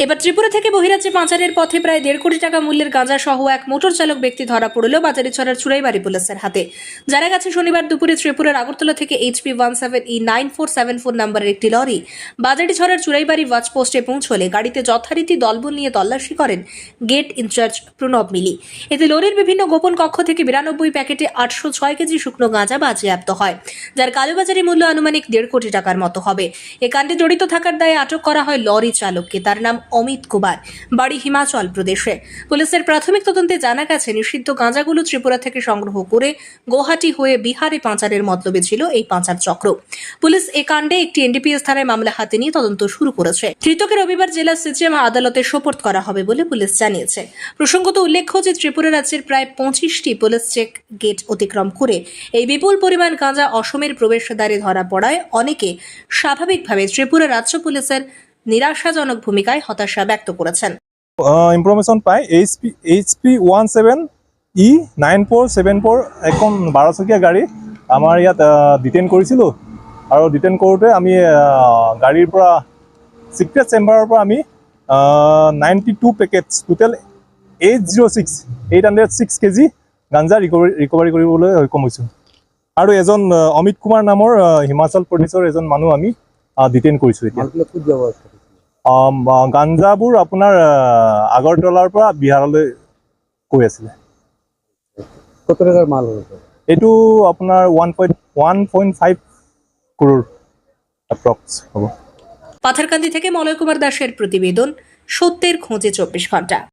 এবার ত্রিপুরা থেকে বহিরাজ্যে পাচারের পথে প্রায় দেড় কোটি টাকা মূল্যের গাঁজা সহ এক মোটর চালক ব্যক্তি ধরা পড়ল বাজারে ছড়ার চুড়াইবাড়ি পুলিশের হাতে। জানা গেছে, শনিবার দুপুরে ত্রিপুরার আগরতলা থেকে HP one seven E nine four seven four নম্বরের একটি লরি বাজারে ছড়ার চুড়াইবাড়ি ওয়াচ পোস্টে পৌঁছলে গাড়িতে যথারীতি দলবল নিয়ে তল্লাশি করেন গেট ইনচার্জ প্রণব মিলি। এতে লরির বিভিন্ন গোপন কক্ষ থেকে বিরানব্বই প্যাকেটে আটশো ছয় কেজি শুকনো গাঁজা বাজেয়াপ্ত হয়, যার কালোবাজারি মূল্য আনুমানিক দেড় কোটি টাকার মতো হবে। এ কাণ্ডে জড়িত থাকার দায়ে আটক করা হয় লরি চালককে। তার নাম অমিত কুমার, বাড়ি হিমাচল প্রদেশে। পুলিশের প্রাথমিক তদন্তে জানা গেছে, নিষিদ্ধ গাঁজাগুলো ত্রিপুরা থেকে সংগ্রহ করে গুয়াহাটি হয়ে বিহারে পাচারের মতলবে ছিল এই পাচার চক্র। পুলিশ এ কাণ্ডে একটি এনডিপিএস থানায় মামলা হাতে নিয়ে তদন্ত শুরু করেছে। ধৃতকে রবিবার জেলা সিজিএম আদালতে সোপর্দ করা হবে বলে পুলিশ জানিয়েছে। প্রসঙ্গত উল্লেখ্য যে, ত্রিপুরা রাজ্যের প্রায় পঁচিশটি পুলিশ চেক গেট অতিক্রম করে এই বিপুল পরিমাণ গাঁজা অসমের প্রবেশদ্বারে ধরা পড়ায় অনেকে স্বাভাবিকভাবে ত্রিপুরা রাজ্য পুলিশের নিরাশাজনক ভূমিকায় হতাশা ব্যক্ত করেছেন। ইনফৰমেশ্যন পাই H P H P one seven E nine four seven four এখন বাৰচকীয়া গাড়ী। আমাৰ ইয়াত ডিটেইন কৰিছিলোঁ। আৰু ডিটেইন কৰোঁতে আমি গাড়ীৰ পৰা ছিক্ৰেট চেম্বাৰৰ পৰা আমি ninety two packets total eight zero' six eight hundred six KG গাঞ্জা ৰিকভাৰী ৰিকভাৰী কৰিবলৈ সক্ষম হৈছোঁ। আৰু এজন অমিত কুমাৰ নামৰ হিমাচল প্ৰদেশৰ এজন মানুহ আমি ডিটেইন কৰিছোঁ এতিয়া। গাঞ্জাবোৰ আপোনাৰ আহ, আগৰতলাৰ পৰা বিহাৰলৈ গৈ আছিলে। কত টাকার মাল হল? এই এইটো আপোনাৰ one point one point five crore approx হ'ব। পাথারকান্দি থেকে মলয় কুমার দাসের প্রতিবেদন সত্যের খোঁজে চব্বিশ ঘণ্টা।